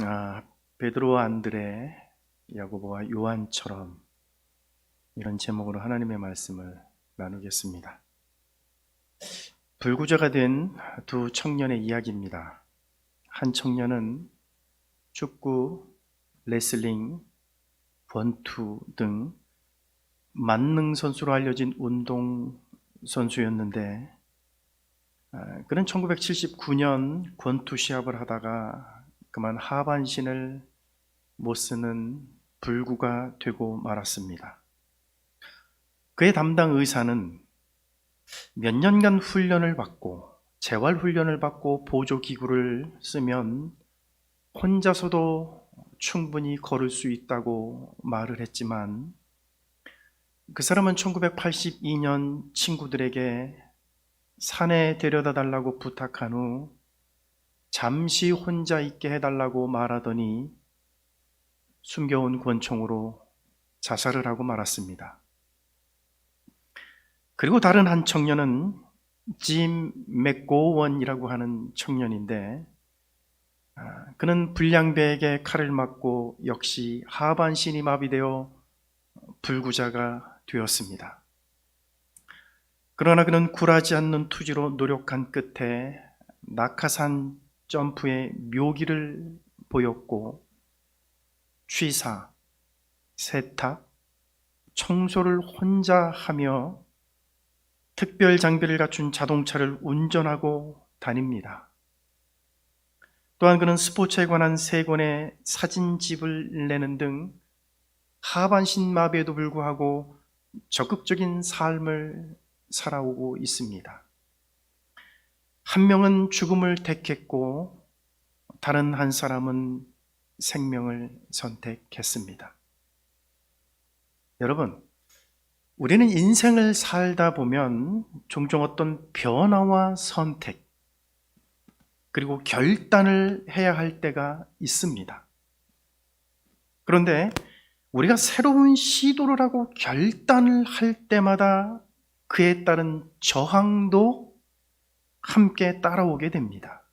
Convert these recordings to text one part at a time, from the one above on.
아, 베드로와 안드레, 야고보와 요한처럼 이런 제목으로 하나님의 말씀을 나누겠습니다. 불구자가 된 두 청년의 이야기입니다. 한 청년은 축구, 레슬링, 권투 등 만능 선수로 알려진 운동 선수였는데 아, 그는 1979년 권투 시합을 하다가 그만 하반신을 못 쓰는 불구가 되고 말았습니다. 그의 담당 의사는 몇 년간 훈련을 받고 재활 훈련을 받고 보조 기구를 쓰면 혼자서도 충분히 걸을 수 있다고 말을 했지만 그 사람은 1982년 친구들에게 산에 데려다 달라고 부탁한 후 잠시 혼자 있게 해달라고 말하더니 숨겨온 권총으로 자살을 하고 말았습니다. 그리고 다른 한 청년은 짐 맥고원이라고 하는 청년인데 아, 그는 불량배에게 칼을 맞고 역시 하반신이 마비되어 불구자가 되었습니다. 그러나 그는 굴하지 않는 투지로 노력한 끝에 낙하산 점프의 묘기를 보였고 취사, 세탁, 청소를 혼자 하며 특별 장비를 갖춘 자동차를 운전하고 다닙니다. 또한 그는 스포츠에 관한 세 권의 사진집을 내는 등 하반신 마비에도 불구하고 적극적인 삶을 살아오고 있습니다. 한 명은 죽음을 택했고 다른 한 사람은 생명을 선택했습니다. 여러분, 우리는 인생을 살다 보면 종종 어떤 변화와 선택, 그리고 결단을 해야 할 때가 있습니다. 그런데 우리가 새로운 시도를 하고 결단을 할 때마다 그에 따른 저항도 함께 따라오게 됩니다.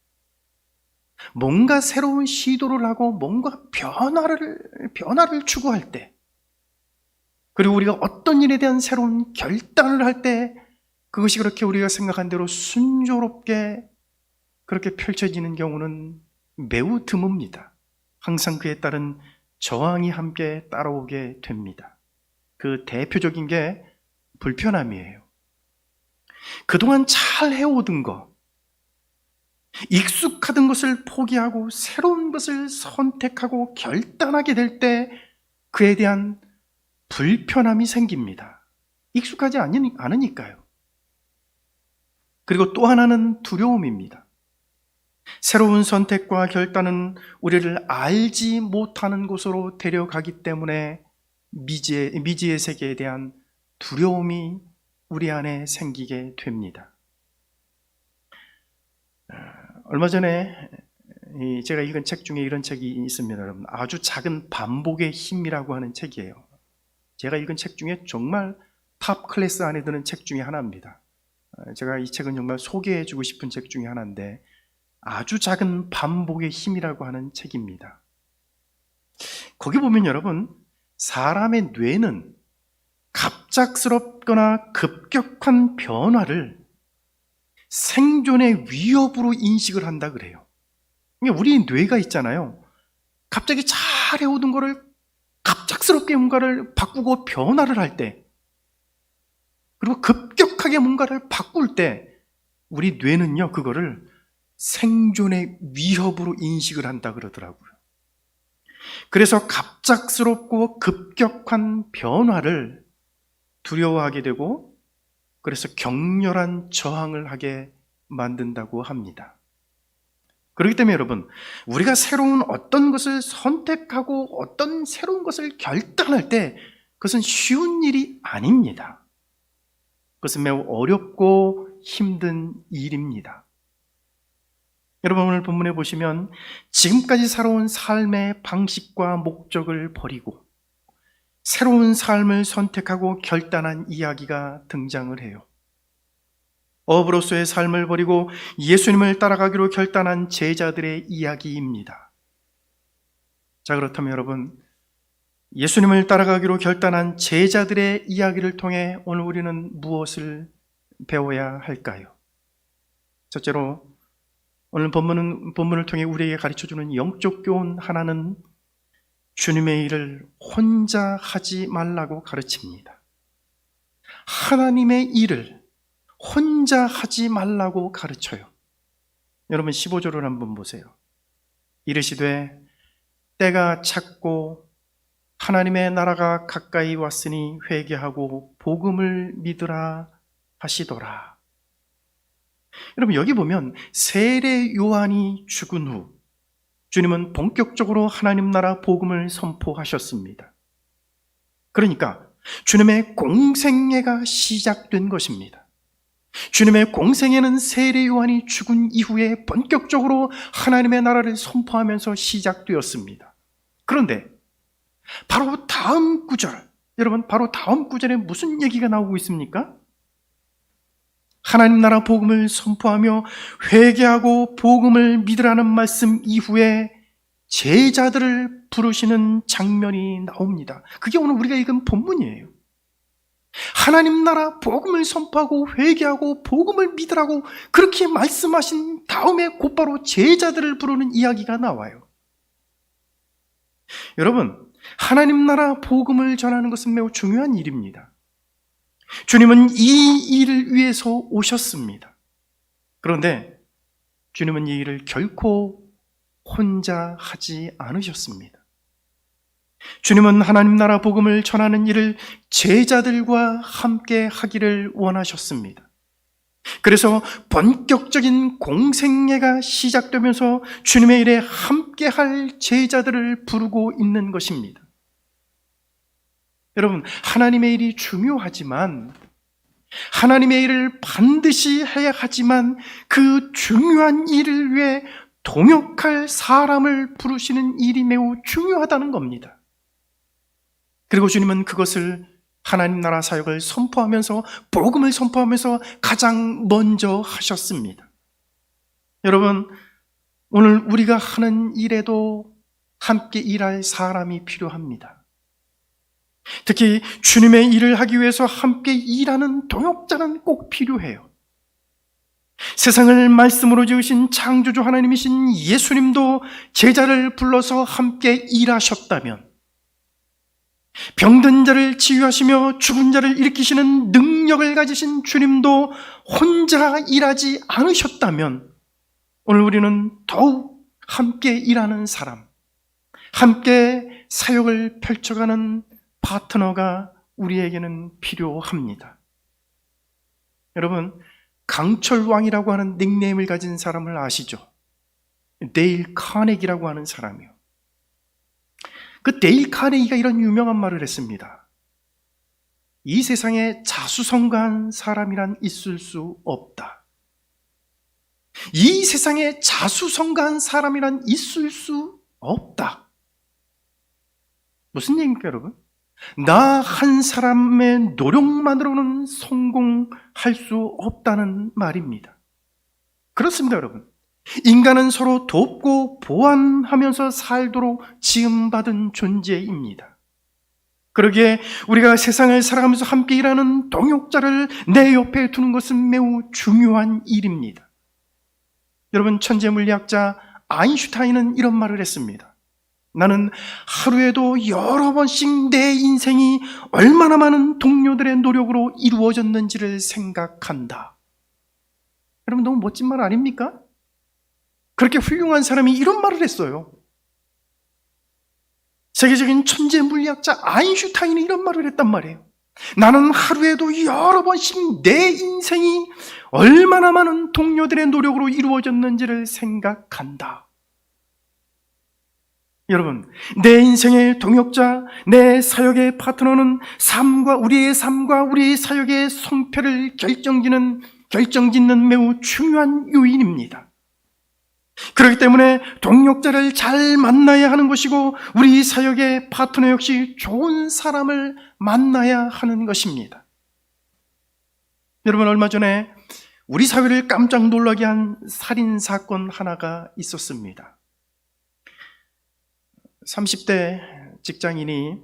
뭔가 새로운 시도를 하고 뭔가 변화를, 변화를 추구할 때, 그리고 우리가 어떤 일에 대한 새로운 결단을 할 때, 그것이 그렇게 우리가 생각한 대로 순조롭게 그렇게 펼쳐지는 경우는 매우 드뭅니다. 항상 그에 따른 저항이 함께 따라오게 됩니다. 그 대표적인 게 불편함이에요. 그동안 잘 해오던 것, 익숙하던 것을 포기하고 새로운 것을 선택하고 결단하게 될 때 그에 대한 불편함이 생깁니다. 익숙하지 않으니- 않으니까요. 그리고 또 하나는 두려움입니다. 새로운 선택과 결단은 우리를 알지 못하는 곳으로 데려가기 때문에 미지의, 미지의 세계에 대한 두려움이 우리 안에 생기게 됩니다. 어, 얼마 전에 이 제가 읽은 책 중에 이런 책이 있습니다, 여러분. 아주 작은 반복의 힘이라고 하는 책이에요. 제가 읽은 책 중에 정말 탑 클래스 안에 드는 책 중에 하나입니다. 어, 제가 이 책은 정말 소개해주고 싶은 책 중에 하나인데 아주 작은 반복의 힘이라고 하는 책입니다. 거기 보면 여러분 사람의 뇌는 갑작스럽거나 급격한 변화를 생존의 위협으로 인식을 한다 그래요. 우리 뇌가 있잖아요. 갑자기 잘 해오던 거를 갑작스럽게 뭔가를 바꾸고 변화를 할 때, 그리고 급격하게 뭔가를 바꿀 때, 우리 뇌는요, 그거를 생존의 위협으로 인식을 한다 그러더라고요. 그래서 갑작스럽고 급격한 변화를 두려워하게 되고 그래서 격렬한 저항을 하게 만든다고 합니다. 그렇기 때문에 여러분, 우리가 새로운 어떤 것을 선택하고 어떤 새로운 것을 결단할 때 그것은 쉬운 일이 아닙니다. 그것은 매우 어렵고 힘든 일입니다. 여러분 오늘 본문에 보시면 지금까지 살아온 삶의 방식과 목적을 버리고 새로운 삶을 선택하고 결단한 이야기가 등장을 해요. 업으로서의 삶을 버리고 예수님을 따라가기로 결단한 제자들의 이야기입니다. 자, 그렇다면 여러분, 예수님을 따라가기로 결단한 제자들의 이야기를 통해 오늘 우리는 무엇을 배워야 할까요? 첫째로, 오늘 본문은, 본문을 통해 우리에게 가르쳐 주는 영적 교훈 하나는 주님의 일을 혼자 하지 말라고 가르칩니다. 하나님의 일을 혼자 하지 말라고 가르쳐요. 여러분 15절을 한번 보세요. 이르시되 때가 찼고 하나님의 나라가 가까이 왔으니 회개하고 복음을 믿으라 하시더라. 여러분 여기 보면 세례 요한이 죽은 후 주님은 본격적으로 하나님 나라 복음을 선포하셨습니다. 그러니까 주님의 공생애가 시작된 것입니다. 주님의 공생애는 세례 요한이 죽은 이후에 본격적으로 하나님의 나라를 선포하면서 시작되었습니다. 그런데 바로 다음 구절, 여러분 바로 다음 구절에 무슨 얘기가 나오고 있습니까? 하나님 나라 복음을 선포하며 회개하고 복음을 믿으라는 말씀 이후에 제자들을 부르시는 장면이 나옵니다. 그게 오늘 우리가 읽은 본문이에요. 하나님 나라 복음을 선포하고 회개하고 복음을 믿으라고 그렇게 말씀하신 다음에 곧바로 제자들을 부르는 이야기가 나와요. 여러분, 하나님 나라 복음을 전하는 것은 매우 중요한 일입니다. 주님은 이 일을 위해서 오셨습니다. 그런데 주님은 이 일을 결코 혼자 하지 않으셨습니다. 주님은 하나님 나라 복음을 전하는 일을 제자들과 함께 하기를 원하셨습니다. 그래서 본격적인 공생애가 시작되면서 주님의 일에 함께 할 제자들을 부르고 있는 것입니다. 여러분, 하나님의 일이 중요하지만 하나님의 일을 반드시 해야 하지만 그 중요한 일을 위해 동역할 사람을 부르시는 일이 매우 중요하다는 겁니다. 그리고 주님은 그것을 하나님 나라 사역을 선포하면서 복음을 선포하면서 가장 먼저 하셨습니다. 여러분, 오늘 우리가 하는 일에도 함께 일할 사람이 필요합니다. 특히 주님의 일을 하기 위해서 함께 일하는 동역자는 꼭 필요해요. 세상을 말씀으로 지으신 창조주 하나님이신 예수님도 제자를 불러서 함께 일하셨다면 병든 자를 치유하시며 죽은 자를 일으키시는 능력을 가지신 주님도 혼자 일하지 않으셨다면 오늘 우리는 더욱 함께 일하는 사람, 함께 사역을 펼쳐가는 파트너가 우리에게는 필요합니다. 여러분, 강철왕이라고 하는 닉네임을 가진 사람을 아시죠? 데일 카네기라고 하는 사람이요. 그 데일 카네기가 이런 유명한 말을 했습니다. 이 세상에 자수성가한 사람이란 있을 수 없다. 이 세상에 자수성가한 사람이란 있을 수 없다. 무슨 얘기입니까, 여러분? 나 한 사람의 노력만으로는 성공할 수 없다는 말입니다. 그렇습니다, 여러분. 인간은 서로 돕고 보완하면서 살도록 지음받은 존재입니다. 그러기에 우리가 세상을 살아가면서 함께 일하는 동역자를 내 옆에 두는 것은 매우 중요한 일입니다. 여러분, 천재 물리학자 아인슈타인은 이런 말을 했습니다. 나는 하루에도 여러 번씩 내 인생이 얼마나 많은 동료들의 노력으로 이루어졌는지를 생각한다. 여러분, 너무 멋진 말 아닙니까? 그렇게 훌륭한 사람이 이런 말을 했어요. 세계적인 천재 물리학자 아인슈타인이 이런 말을 했단 말이에요. 나는 하루에도 여러 번씩 내 인생이 얼마나 많은 동료들의 노력으로 이루어졌는지를 생각한다. 여러분, 내 인생의 동역자, 내 사역의 파트너는 삶과 우리의 삶과 우리의 사역의 성패를 결정짓는 결정짓는 매우 중요한 요인입니다. 그렇기 때문에 동역자를 잘 만나야 하는 것이고 우리 사역의 파트너 역시 좋은 사람을 만나야 하는 것입니다. 여러분 얼마 전에 우리 사회를 깜짝 놀라게 한 살인 사건 하나가 있었습니다. 30대 직장인이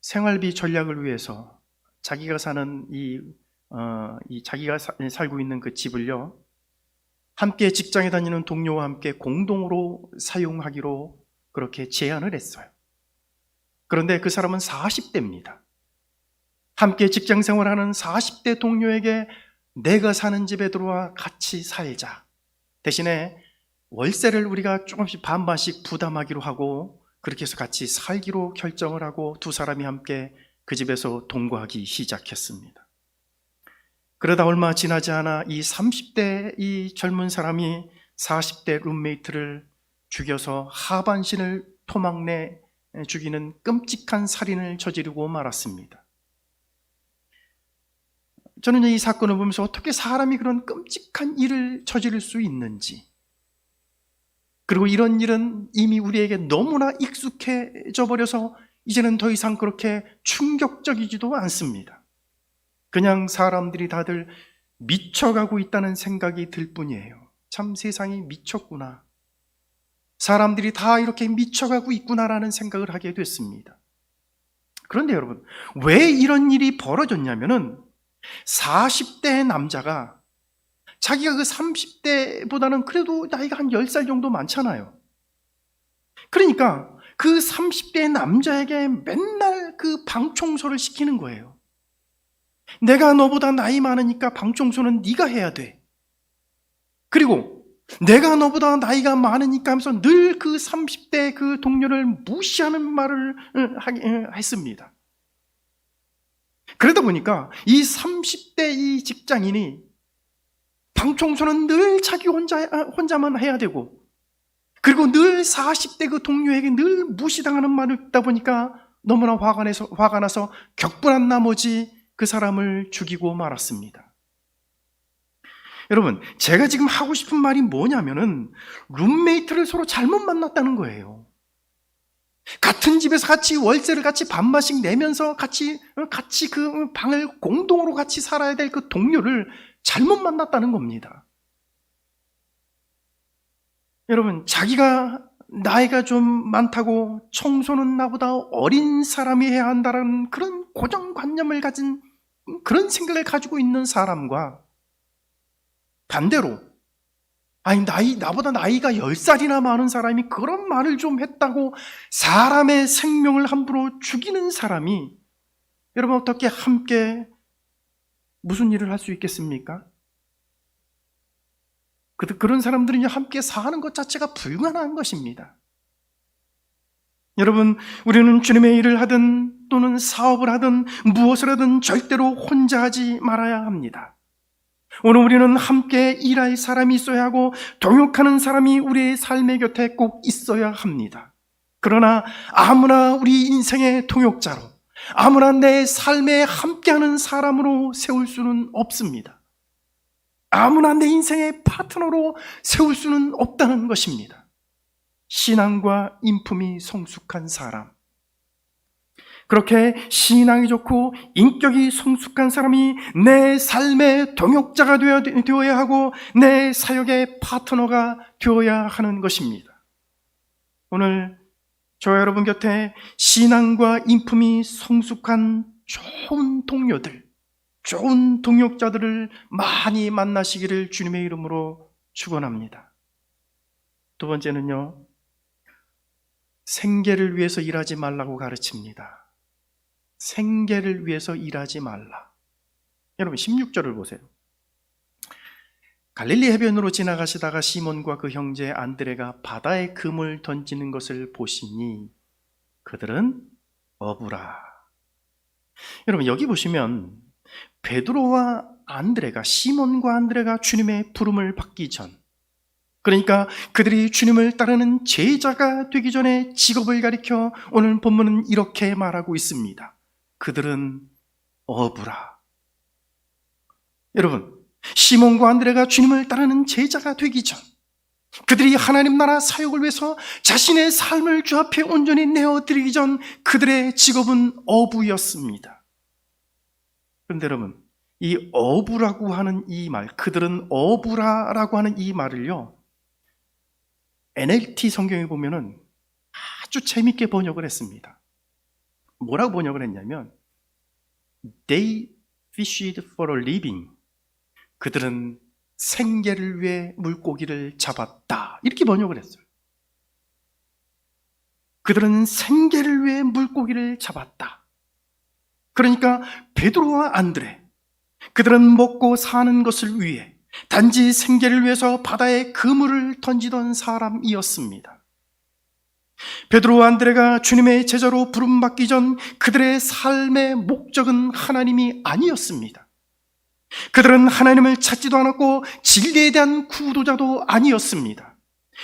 생활비 전략을 위해서 자기가 사는 이, 어, 이 자기가 사- 살고 있는 그 집을요, 함께 직장에 다니는 동료와 함께 공동으로 사용하기로 그렇게 제안을 했어요. 그런데 그 사람은 40대입니다. 함께 직장 생활하는 40대 동료에게 내가 사는 집에 들어와 같이 살자. 대신에 월세를 우리가 조금씩 반반씩 부담하기로 하고 그렇게 해서 같이 살기로 결정을 하고 두 사람이 함께 그 집에서 동거하기 시작했습니다. 그러다 얼마 지나지 않아 이 30대 이 젊은 사람이 40대 룸메이트를 죽여서 하반신을 토막내 죽이는 끔찍한 살인을 저지르고 말았습니다. 저는 이 사건을 보면서 어떻게 사람이 그런 끔찍한 일을 저지를 수 있는지, 그리고 이런 일은 이미 우리에게 너무나 익숙해져 버려서 이제는 더 이상 그렇게 충격적이지도 않습니다. 그냥 사람들이 다들 미쳐가고 있다는 생각이 들 뿐이에요. 참 세상이 미쳤구나. 사람들이 다 이렇게 미쳐가고 있구나라는 생각을 하게 됐습니다. 그런데 여러분, 왜 이런 일이 벌어졌냐면은 40대 남자가 자기가 그 30대보다는 그래도 나이가 한 10살 정도 많잖아요. 그러니까 그 30대 남자에게 맨날 그 방청소를 시키는 거예요. 내가 너보다 나이 많으니까 방청소는 네가 해야 돼. 그리고 내가 너보다 나이가 많으니까 하면서 늘 그 30대 그 동료를 무시하는 말을 어, 어, 했습니다. 그러다 보니까 이 30대 이 직장인이 방 청소는 늘 자기 혼자, 아, 혼자만 해야 되고, 그리고 늘 40대 그 동료에게 늘 무시당하는 말을 듣다 보니까 너무나 화가, 나서, 화가 나서 격분한 나머지 그 사람을 죽이고 말았습니다. 여러분, 제가 지금 하고 싶은 말이 뭐냐면은 룸메이트를 서로 잘못 만났다는 거예요. 같은 집에서 같이 월세를 같이 반반씩 내면서 같이 어, 같이 그 방을 공동으로 같이 살아야 될 그 동료를 잘못 만났다는 겁니다. 여러분, 자기가 나이가 좀 많다고 청소는 나보다 어린 사람이 해야 한다는 그런 고정관념을 가진 그런 생각을 가지고 있는 사람과 반대로 아니 나이 나보다 나이가 10살이나 많은 사람이 그런 말을 좀 했다고 사람의 생명을 함부로 죽이는 사람이 여러분 어떻게 함께 무슨 일을 할 수 있겠습니까? 그- 그런 사람들은 함께 사는 것 자체가 불가능한 것입니다. 여러분, 우리는 주님의 일을 하든 또는 사업을 하든 무엇을 하든 절대로 혼자 하지 말아야 합니다. 오늘 우리는 함께 일할 사람이 있어야 하고 동역하는 사람이 우리의 삶의 곁에 꼭 있어야 합니다. 그러나 아무나 우리 인생의 동역자로 아무나 내 삶에 함께하는 사람으로 세울 수는 없습니다. 아무나 내 인생의 파트너로 세울 수는 없다는 것입니다. 신앙과 인품이 성숙한 사람. 그렇게 신앙이 좋고 인격이 성숙한 사람이 내 삶의 동역자가 되어야, 하고 내 사역의 파트너가 되어야 하는 것입니다. 오늘 저 여러분 곁에 신앙과 인품이 성숙한 좋은 동료들, 좋은 동역자들을 많이 만나시기를 주님의 이름으로 축원합니다. 두 번째는요. 생계를 위해서 일하지 말라고 가르칩니다. 생계를 위해서 일하지 말라. 여러분 16절을 보세요. 갈릴리 해변으로 지나가시다가 시몬과 그 형제 안드레가 바다에 금을 던지는 것을 보시니 그들은 어부라. 여러분 여기 보시면 베드로와 안드레가 시몬과 안드레가 주님의 부름을 받기 전 그러니까 그들이 주님을 따르는 제자가 되기 전에 직업을 가리켜 오늘 본문은 이렇게 말하고 있습니다. 그들은 어부라. 여러분, 시몬과 안드레가 주님을 따르는 제자가 되기 전 그들이 하나님 나라 사역을 위해서 자신의 삶을 주 앞에 온전히 내어드리기 전 그들의 직업은 어부였습니다. 그런데 여러분, 이 어부라고 하는 이 말, 그들은 어부라라고 하는 이 말을요, NLT 성경에 보면은 아주 재밌게 번역을 했습니다. 뭐라고 번역을 했냐면 They fished for a living. 그들은 생계를 위해 물고기를 잡았다. 이렇게 번역을 했어요. 그들은 생계를 위해 물고기를 잡았다. 그러니까 베드로와 안드레 그들은 먹고 사는 것을 위해 단지 생계를 위해서 바다에 그물을 던지던 사람이었습니다. 베드로와 안드레가 주님의 제자로 부름받기 전 그들의 삶의 목적은 하나님이 아니었습니다. 그들은 하나님을 찾지도 않았고 진리에 대한 구도자도 아니었습니다.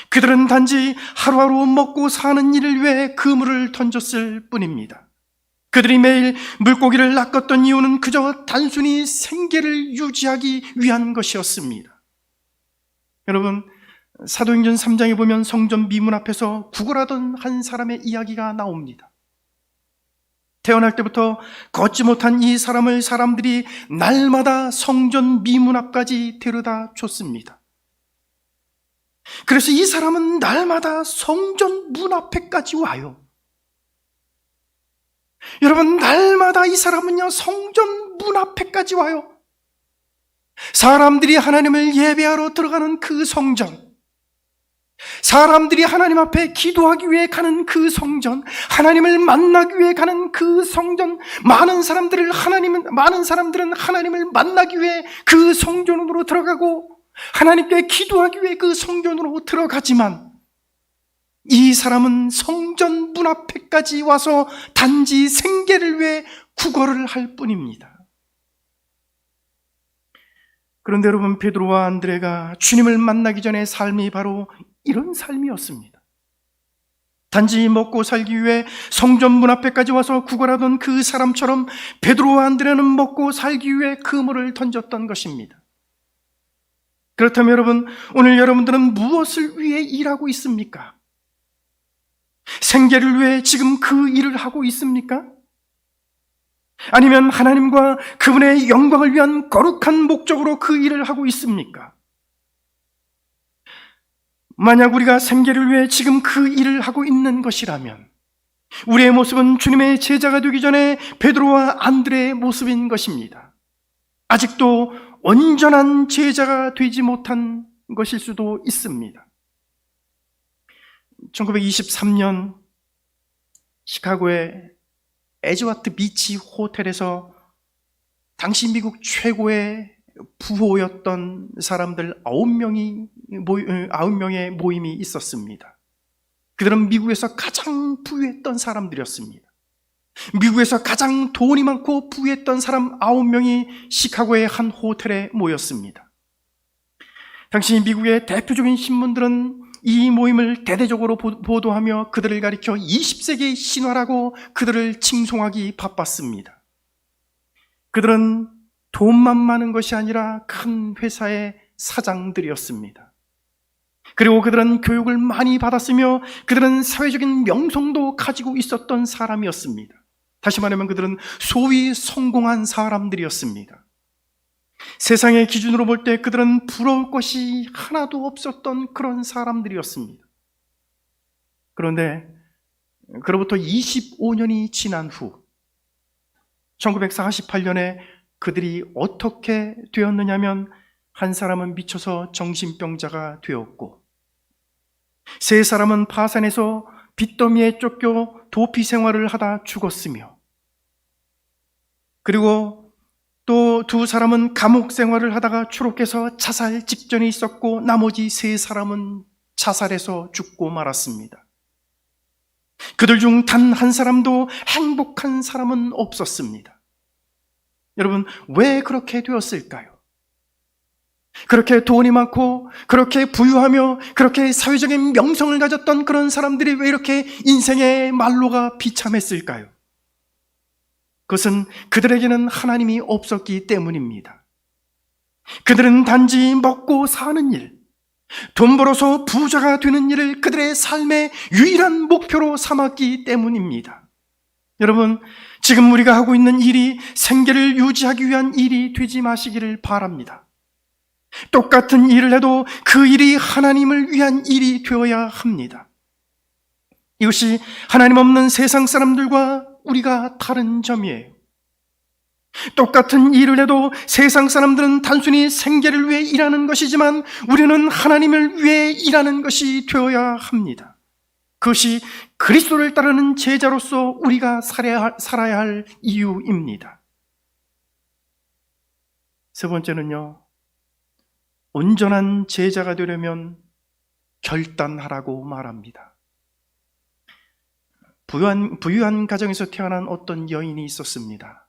그들은 단지 하루하루 먹고 사는 일을 위해 그물을 던졌을 뿐입니다. 그들이 매일 물고기를 낚았던 이유는 그저 단순히 생계를 유지하기 위한 것이었습니다. 여러분, 사도행전 3장에 보면 성전 미문 앞에서 구걸하던 한 사람의 이야기가 나옵니다. 태어날 때부터 걷지 못한 이 사람을 사람들이 날마다 성전 미문 앞까지 데려다 줬습니다. 그래서 이 사람은 날마다 성전 문 앞에까지 와요. 여러분, 날마다 이 사람은요, 성전 문 앞에까지 와요. 사람들이 하나님을 예배하러 들어가는 그 성전. 사람들이 하나님 앞에 기도하기 위해 가는 그 성전, 하나님을 만나기 위해 가는 그 성전, 많은 사람들을 하나님은, 많은 사람들은 하나님을 만나기 위해 그 성전으로 들어가고, 하나님께 기도하기 위해 그 성전으로 들어가지만, 이 사람은 성전 문 앞에까지 와서 단지 생계를 위해 구걸을 할 뿐입니다. 그런데 여러분 베드로와 안드레가 주님을 만나기 전에 삶이 바로 이런 삶이었습니다. 단지 먹고 살기 위해 성전 문 앞에까지 와서 구걸하던 그 사람처럼 베드로와 안드레는 먹고 살기 위해 그물을 던졌던 것입니다. 그렇다면 여러분, 오늘 여러분들은 무엇을 위해 일하고 있습니까? 생계를 위해 지금 그 일을 하고 있습니까? 아니면 하나님과 그분의 영광을 위한 거룩한 목적으로 그 일을 하고 있습니까? 만약 우리가 생계를 위해 지금 그 일을 하고 있는 것이라면 우리의 모습은 주님의 제자가 되기 전에 베드로와 안드레의 모습인 것입니다. 아직도 온전한 제자가 되지 못한 것일 수도 있습니다. 1923년 시카고의 에즈와트 비치 호텔에서 당시 미국 최고의 부호였던 사람들 9명이 모이, 9명의 모임이 있었습니다. 그들은 미국에서 가장 부유했던 사람들이었습니다. 미국에서 가장 돈이 많고 부유했던 사람 9명이 시카고의 한 호텔에 모였습니다. 당시 미국의 대표적인 신문들은 이 모임을 대대적으로 보도하며 그들을 가리켜 20세기의 신화라고 그들을 칭송하기 바빴습니다. 그들은 돈만 많은 것이 아니라 큰 회사의 사장들이었습니다. 그리고 그들은 교육을 많이 받았으며 그들은 사회적인 명성도 가지고 있었던 사람이었습니다. 다시 말하면 그들은 소위 성공한 사람들이었습니다. 세상의 기준으로 볼 때 그들은 부러울 것이 하나도 없었던 그런 사람들이었습니다. 그런데 그로부터 25년이 지난 후 1948년에 그들이 어떻게 되었느냐면 한 사람은 미쳐서 정신병자가 되었고 세 사람은 파산해서 빚더미에 쫓겨 도피 생활을 하다 죽었으며 그리고 또 두 사람은 감옥 생활을 하다가 추록해서 자살 직전에 있었고 나머지 세 사람은 자살해서 죽고 말았습니다. 그들 중 단 한 사람도 행복한 사람은 없었습니다. 여러분, 왜 그렇게 되었을까요? 그렇게 돈이 많고, 그렇게 부유하며, 그렇게 사회적인 명성을 가졌던 그런 사람들이 왜 이렇게 인생의 말로가 비참했을까요? 그것은 그들에게는 하나님이 없었기 때문입니다. 그들은 단지 먹고 사는 일, 돈 벌어서 부자가 되는 일을 그들의 삶의 유일한 목표로 삼았기 때문입니다. 여러분, 지금 우리가 하고 있는 일이 생계를 유지하기 위한 일이 되지 마시기를 바랍니다. 똑같은 일을 해도 그 일이 하나님을 위한 일이 되어야 합니다. 이것이 하나님 없는 세상 사람들과 우리가 다른 점이에요. 똑같은 일을 해도 세상 사람들은 단순히 생계를 위해 일하는 것이지만 우리는 하나님을 위해 일하는 것이 되어야 합니다. 그것이 그리스도를 따르는 제자로서 우리가 살아야 할 이유입니다. 세 번째는요, 온전한 제자가 되려면 결단하라고 말합니다. 부유한, 부유한 가정에서 태어난 어떤 여인이 있었습니다.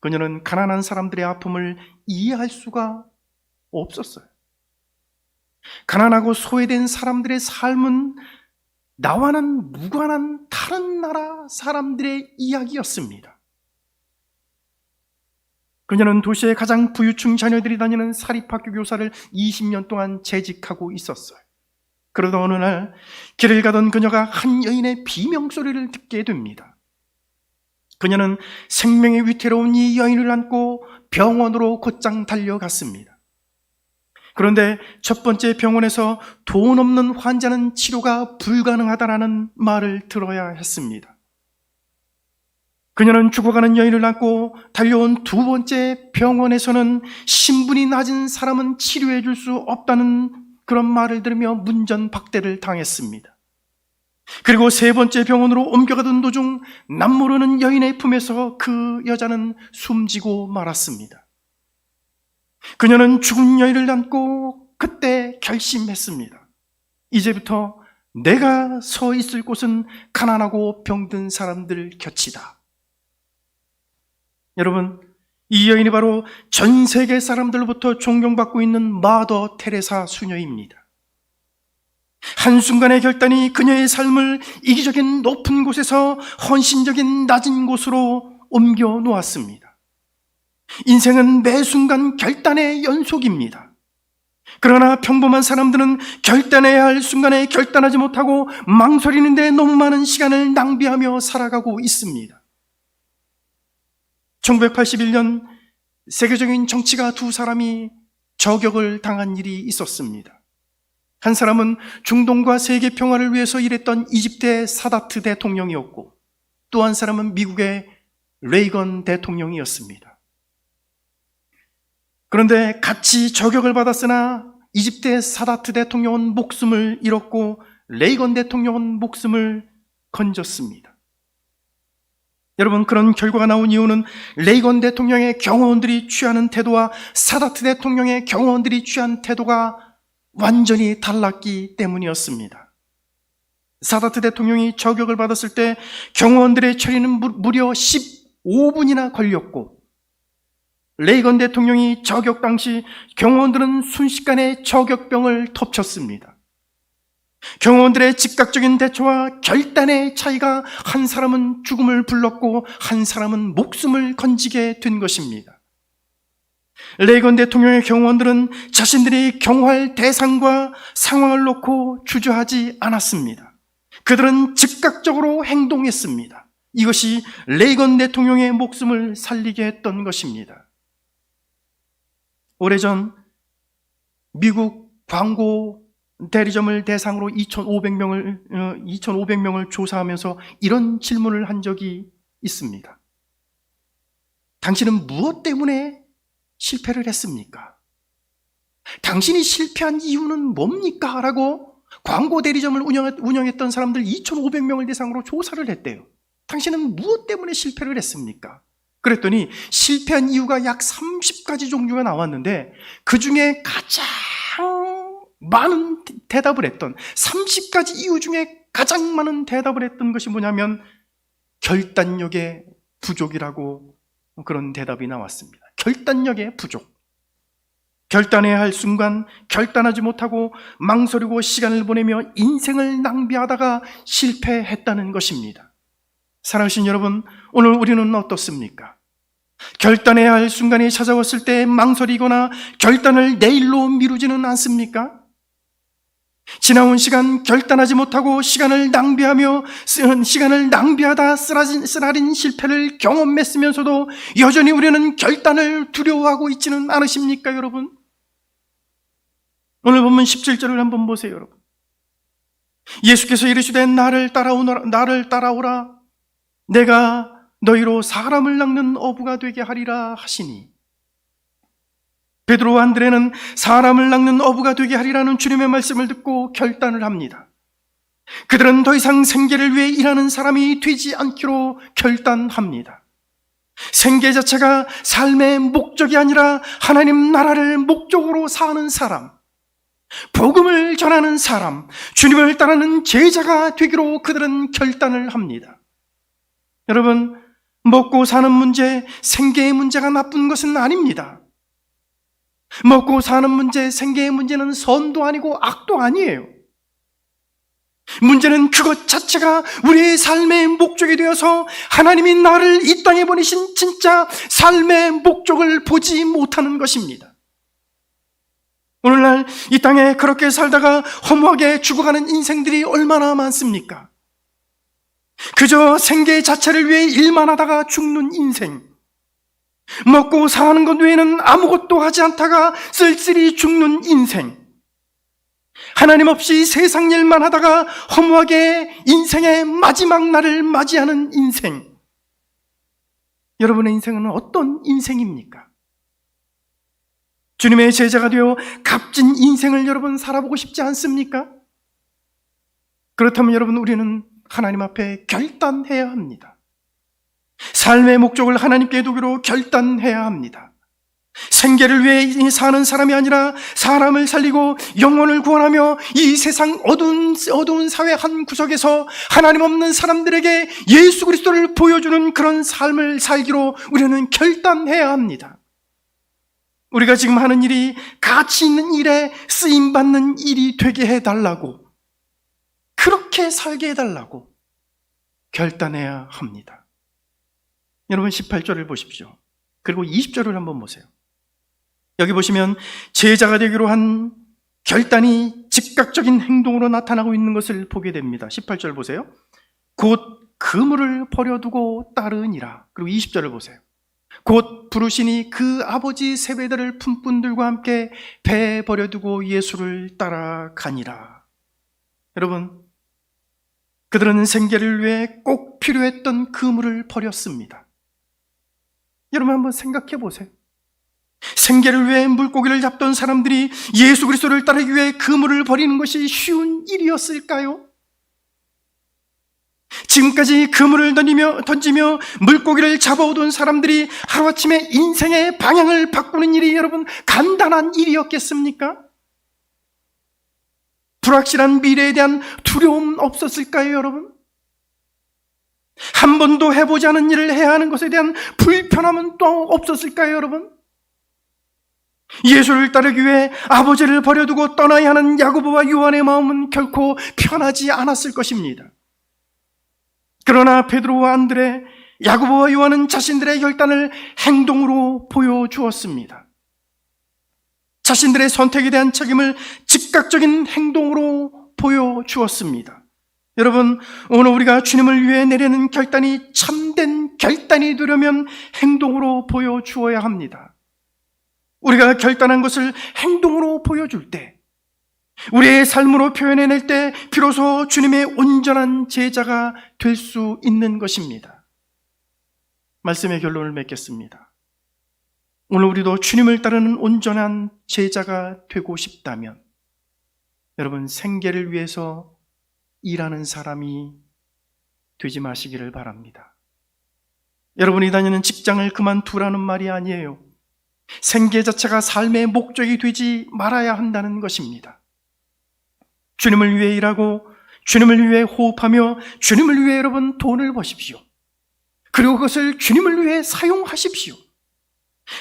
그녀는 가난한 사람들의 아픔을 이해할 수가 없었어요. 가난하고 소외된 사람들의 삶은 나와는 무관한 다른 나라 사람들의 이야기였습니다. 그녀는 도시의 가장 부유층 자녀들이 다니는 사립학교 교사를 20년 동안 재직하고 있었어요. 그러다 어느 날 길을 가던 그녀가 한 여인의 비명소리를 듣게 됩니다. 그녀는 생명의 위태로운 이 여인을 안고 병원으로 곧장 달려갔습니다. 그런데 첫 번째 병원에서 돈 없는 환자는 치료가 불가능하다라는 말을 들어야 했습니다. 그녀는 죽어가는 여인을 안고 달려온 두 번째 병원에서는 신분이 낮은 사람은 치료해 줄 수 없다는 그런 말을 들으며 문전박대를 당했습니다. 그리고 세 번째 병원으로 옮겨가던 도중 남모르는 여인의 품에서 그 여자는 숨지고 말았습니다. 그녀는 죽은 여인을 안고 그때 결심했습니다. 이제부터 내가 서 있을 곳은 가난하고 병든 사람들 곁이다. 여러분, 이 여인이 바로 전 세계 사람들로부터 존경받고 있는 마더 테레사 수녀입니다. 한순간의 결단이 그녀의 삶을 이기적인 높은 곳에서 헌신적인 낮은 곳으로 옮겨 놓았습니다. 인생은 매 순간 결단의 연속입니다. 그러나 평범한 사람들은 결단해야 할 순간에 결단하지 못하고 망설이는데 너무 많은 시간을 낭비하며 살아가고 있습니다. 1981년 세계적인 정치가 두 사람이 저격을 당한 일이 있었습니다. 한 사람은 중동과 세계 평화를 위해서 일했던 이집트의 사다트 대통령이었고 또 한 사람은 미국의 레이건 대통령이었습니다. 그런데 같이 저격을 받았으나 이집트의 사다트 대통령은 목숨을 잃었고 레이건 대통령은 목숨을 건졌습니다. 여러분 그런 결과가 나온 이유는 레이건 대통령의 경호원들이 취하는 태도와 사다트 대통령의 경호원들이 취한 태도가 완전히 달랐기 때문이었습니다. 사다트 대통령이 저격을 받았을 때 경호원들의 처리는 무려 15분이나 걸렸고 레이건 대통령이 저격 당시 경호원들은 순식간에 저격병을 덮쳤습니다. 경호원들의 즉각적인 대처와 결단의 차이가 한 사람은 죽음을 불렀고 한 사람은 목숨을 건지게 된 것입니다. 레이건 대통령의 경호원들은 자신들이 경호할 대상과 상황을 놓고 주저하지 않았습니다. 그들은 즉각적으로 행동했습니다. 이것이 레이건 대통령의 목숨을 살리게 했던 것입니다. 오래전 미국 광고 대리점을 대상으로 2,500명을 2,500명을 어, 조사하면서 이런 질문을 한 적이 있습니다. 당신은 무엇 때문에 실패를 했습니까? 당신이 실패한 이유는 뭡니까? 라고 광고 대리점을 운영했 던 사람들 2,500명을 대상으로 조사를 했대요. 당신은 무엇 때문에 실패를 했습니까? 그랬더니 실패한 이유가 약 30가지 종류가 나왔는데 그 중에 가장 많은 대답을 했던 30가지 이유 중에 가장 많은 대답을 했던 것이 뭐냐면 결단력의 부족이라고 그런 대답이 나왔습니다. 결단력의 부족. 결단해야 할 순간 결단하지 못하고 망설이고 시간을 보내며 인생을 낭비하다가 실패했다는 것입니다. 사랑하신 여러분, 오늘 우리는 어떻습니까? 결단해야 할 순간이 찾아왔을 때 망설이거나 결단을 내일로 미루지는 않습니까? 지나온 시간 결단하지 못하고 시간을 낭비하며 시간을 낭비하다 쓰라진, 쓰라린 실패를 경험했으면서도 여전히 우리는 결단을 두려워하고 있지는 않으십니까, 여러분? 오늘 보면 17절을 한번 보세요, 여러분. 예수께서 이르시되 나를 따라오라 나를 따라오라 내가 너희로 사람을 낚는 어부가 되게 하리라 하시니 베드로와 안드레는 사람을 낚는 어부가 되게 하리라는 주님의 말씀을 듣고 결단을 합니다. 그들은 더 이상 생계를 위해 일하는 사람이 되지 않기로 결단합니다. 생계 자체가 삶의 목적이 아니라 하나님 나라를 목적으로 사는 사람, 복음을 전하는 사람, 주님을 따르는 제자가 되기로 그들은 결단을 합니다. 여러분, 먹고 사는 문제, 생계의 문제가 나쁜 것은 아닙니다. 먹고 사는 문제, 생계의 문제는 선도 아니고 악도 아니에요. 문제는 그것 자체가 우리의 삶의 목적이 되어서 하나님이 나를 이 땅에 보내신 진짜 삶의 목적을 보지 못하는 것입니다. 오늘날 이 땅에 그렇게 살다가 허무하게 죽어가는 인생들이 얼마나 많습니까? 그저 생계 자체를 위해 일만 하다가 죽는 인생. 먹고 사는 것 외에는 아무것도 하지 않다가 쓸쓸히 죽는 인생. 하나님 없이 세상 일만 하다가 허무하게 인생의 마지막 날을 맞이하는 인생. 여러분의 인생은 어떤 인생입니까? 주님의 제자가 되어 값진 인생을 여러분 살아보고 싶지 않습니까? 그렇다면 여러분 우리는 하나님 앞에 결단해야 합니다. 삶의 목적을 하나님께 두기로 결단해야 합니다. 생계를 위해 사는 사람이 아니라 사람을 살리고 영혼을 구원하며 이 세상 어두운, 어두운 사회 한 구석에서 하나님 없는 사람들에게 예수 그리스도를 보여주는 그런 삶을 살기로 우리는 결단해야 합니다. 우리가 지금 하는 일이 가치 있는 일에 쓰임받는 일이 되게 해달라고 그렇게 살게 해달라고 결단해야 합니다. 여러분 18절을 보십시오. 그리고 20절을 한번 보세요. 여기 보시면 제자가 되기로 한 결단이 즉각적인 행동으로 나타나고 있는 것을 보게 됩니다. 18절 보세요. 곧 그물을 버려두고 따르니라. 그리고 20절을 보세요. 곧 부르시니 그 아버지 세배들을 품꾼들과 함께 배에 버려두고 예수를 따라가니라. 여러분, 그들은 생계를 위해 꼭 필요했던 그물을 버렸습니다. 여러분 한번 생각해 보세요. 생계를 위해 물고기를 잡던 사람들이 예수 그리스도를 따르기 위해 그물을 버리는 것이 쉬운 일이었을까요? 지금까지 그물을 던지며, 던지며 물고기를 잡아오던 사람들이 하루아침에 인생의 방향을 바꾸는 일이 여러분 간단한 일이었겠습니까? 불확실한 미래에 대한 두려움 없었을까요, 여러분? 한 번도 해보지 않은 일을 해야 하는 것에 대한 불편함은 또 없었을까요, 여러분? 예수를 따르기 위해 아버지를 버려두고 떠나야 하는 야고보와 요한의 마음은 결코 편하지 않았을 것입니다. 그러나 베드로와 안드레, 야고보와 요한은 자신들의 결단을 행동으로 보여주었습니다. 자신들의 선택에 대한 책임을 즉각적인 행동으로 보여주었습니다. 여러분, 오늘 우리가 주님을 위해 내리는 결단이 참된 결단이 되려면 행동으로 보여주어야 합니다. 우리가 결단한 것을 행동으로 보여줄 때, 우리의 삶으로 표현해낼 때, 비로소 주님의 온전한 제자가 될 수 있는 것입니다. 말씀의 결론을 맺겠습니다. 오늘 우리도 주님을 따르는 온전한 제자가 되고 싶다면, 여러분, 생계를 위해서 일하는 사람이 되지 마시기를 바랍니다. 여러분이 다니는 직장을 그만두라는 말이 아니에요. 생계 자체가 삶의 목적이 되지 말아야 한다는 것입니다. 주님을 위해 일하고 주님을 위해 호흡하며 주님을 위해 여러분 돈을 버십시오. 그리고 그것을 주님을 위해 사용하십시오.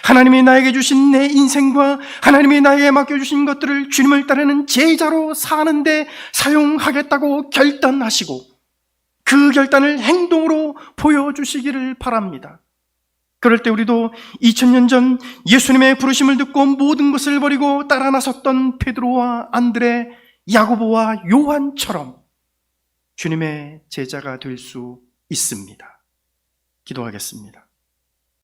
하나님이 나에게 주신 내 인생과 하나님이 나에게 맡겨주신 것들을 주님을 따르는 제자로 사는데 사용하겠다고 결단하시고 그 결단을 행동으로 보여주시기를 바랍니다. 그럴 때 우리도 2000년 전 예수님의 부르심을 듣고 모든 것을 버리고 따라 나섰던 베드로와 안드레, 야고보와 요한처럼 주님의 제자가 될 수 있습니다. 기도하겠습니다.